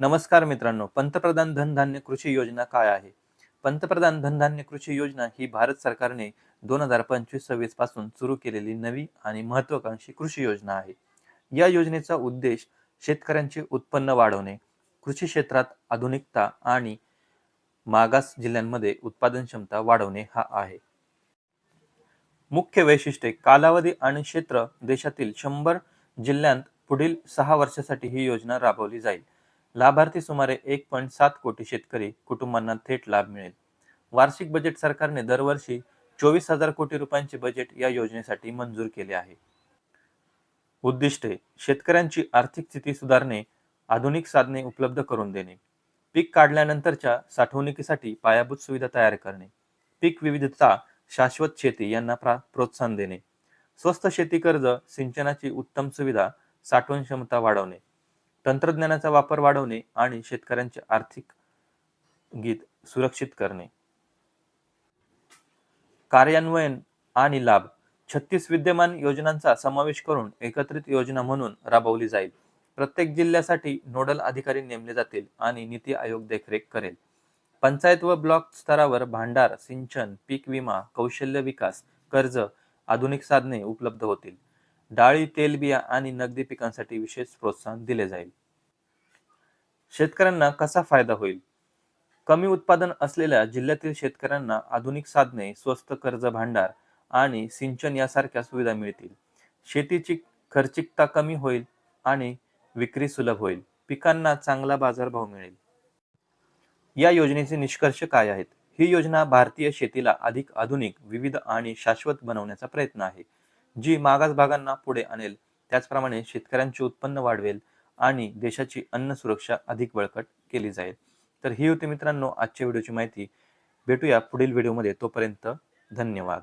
नमस्कार मित्रांनो पंतप्रधान धनधान्य कृषी योजना काय आहे? पंतप्रधान धनधान्य कृषी योजना ही भारत सरकारने दोन हजार पंचवीस सव्वीसपासून सुरू केलेली नवी आणि महत्वाकांक्षी कृषी योजना आहे. या योजनेचा उद्देश शेतकऱ्यांचे उत्पन्न वाढवणे कृषी क्षेत्रात आधुनिकता आणि मागास जिल्ह्यांमध्ये उत्पादन क्षमता वाढवणे हा आहे. मुख्य वैशिष्ट्ये कालावधी आणि क्षेत्र देशातील शंभर जिल्ह्यांत पुढील सहा वर्षासाठी ही योजना राबवली जाईल. लाभार्थी सुमारे एक पॉईंट सात कोटी शेतकरी कुटुंबांना थेट लाभ मिळेल. वार्षिक बजेट सरकारने दरवर्षी चोवीस हजार कोटी रुपयांचे बजेट या योजनेसाठी मंजूर केले आहे. उद्दिष्टे शेतकऱ्यांची आर्थिक स्थिती सुधारणे आधुनिक साधने उपलब्ध करून देणे पीक काढल्यानंतरच्या साठवणुकीसाठी पायाभूत सुविधा तयार करणे पीक विविधता शाश्वत शेती यांना प्रा प्रोत्साहन देणे स्वस्त शेती कर्ज सिंचनाची उत्तम सुविधा साठवण क्षमता वाढवणे तंत्रज्ञानाचा वापर वाढवणे आणि शेतकऱ्यांचे आर्थिक गीत सुरक्षित करणे. कार्यान्वयन आणि लाभ. छत्तीस विद्यमान योजनांचा समावेश करून एकत्रित योजना म्हणून राबवली जाईल. प्रत्येक जिल्ह्यासाठी नोडल अधिकारी नेमले जातील आणि नीती आयोग देखरेख करेल. पंचायत व ब्लॉक स्तरावर भांडार सिंचन पीक विमा कौशल्य विकास कर्ज आधुनिक साधने उपलब्ध होतील. डाळी तेलबिया आणि नगदी पिकांसाठी विशेष प्रोत्साहन दिले जाईल. शेतकऱ्यांना कसा फायदा होईल? कमी उत्पादन असलेल्या जिल्ह्यातील शेतकऱ्यांना आधुनिक साधने स्वस्त कर्ज भांडार आणि सिंचन यासारख्या सुविधा मिळतील. शेतीची खर्चिकता कमी होईल आणि विक्री सुलभ होईल. पिकांना चांगला बाजारभाव मिळेल. या योजनेचे निष्कर्ष काय आहेत? ही योजना भारतीय शेतीला अधिक आधुनिक विविध आणि शाश्वत बनवण्याचा प्रयत्न आहे. जी मागास भागांना पुढे आणेल त्याचप्रमाणे शेतकऱ्यांचे उत्पन्न वाढवेल आणि देशाची अन्न सुरक्षा अधिक बळकट केली जाईल. तर ही होती मित्रांनो आजच्या व्हिडिओची माहिती. भेटूया पुढील व्हिडिओमध्ये. तोपर्यंत धन्यवाद.